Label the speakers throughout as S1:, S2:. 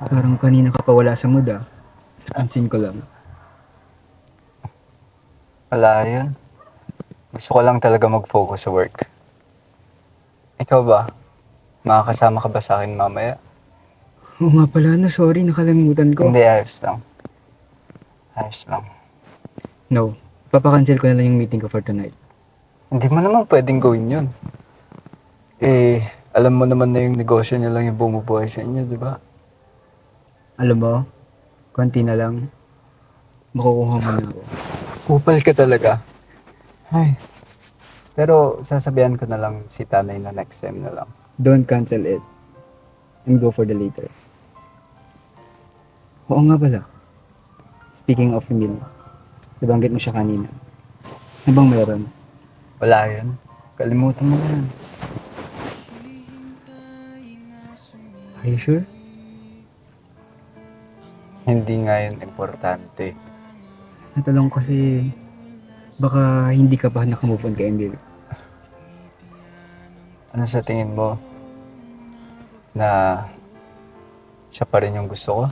S1: Parang kanina ka pa wala sa mood ah. Ansin ko lang.
S2: Wala yun. Gusto ko lang talaga mag-focus sa work. Ikaw ba? Makakasama ka ba sa akin mamaya?
S1: Oo nga pala no, sorry, nakalimutan ko.
S2: Hindi, ayos lang. Ayos lang.
S1: No, papakancel ko na lang yung meeting ko for tonight.
S2: Hindi mo naman pwedeng gawin yun. Eh, alam mo naman na yung negosyo niya lang yung bumubuhay sa inyo, di ba?
S1: Alam mo, konti na lang, makukuha mo na ako.
S2: Kupal ka talaga. Ay. Pero sasabihan ko na lang si Tanay na next time na lang.
S1: Don't cancel it. And go for the later. Oo nga pala. Speaking of Emil, nabanggit mo siya kanina. Ano bang meron?
S2: Wala yun. Kalimutan mo na yan.
S1: Are you sure?
S2: Hindi nga yun importante.
S1: Natalong kasi baka hindi ka pa nakamove on kay Emil.
S2: Ano sa tingin mo? Na siya pa rin yung gusto ko?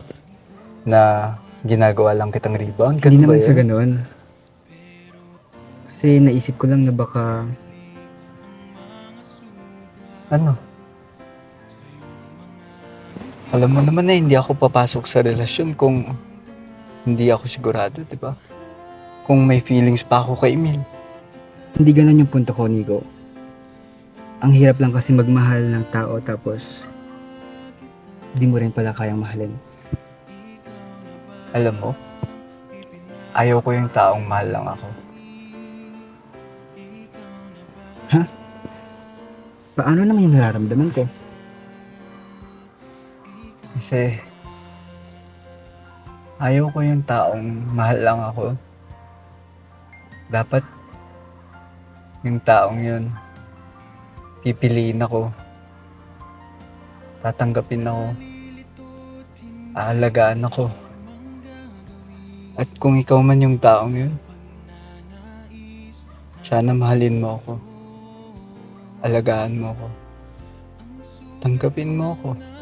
S2: Na ginagawa lang kitang rebound?
S1: Hindi
S2: Ganun
S1: naman sa
S2: yun?
S1: ganun. Kasi naisip ko lang na baka
S2: Ano? Alam mo naman na hindi ako papasok sa relasyon kung hindi ako sigurado, di ba? Kung may feelings pa ako kay Emil.
S1: hindi ganun yung punto ko, Nico. Ang hirap lang kasi magmahal ng tao tapos hindi mo rin pala kayang mahalin.
S2: Alam mo, ayaw ko yung taong mahal lang ako.
S1: Paano naman yung nararamdaman ko?
S2: Kasi ayaw ko yung taong mahal lang ako. Dapat yung taong yun, pipiliin ako. Tatanggapin ako. Aalagaan ako. At kung ikaw man yung taong yun, sana mahalin mo ako. Alagaan mo ako. Tanggapin mo ako.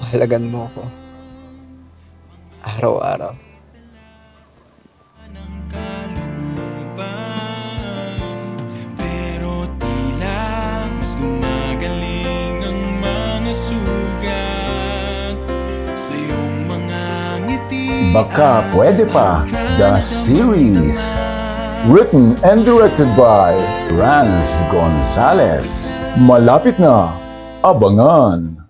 S2: Pahalagan mo ako. Araw-araw.
S3: Pero tila mas gumagaling ang mga sugat Sa iyong mga ngiti
S4: Baka Pwede Pa, The Series. Written and directed by Rans Gonzalez. Malapit na, abangan!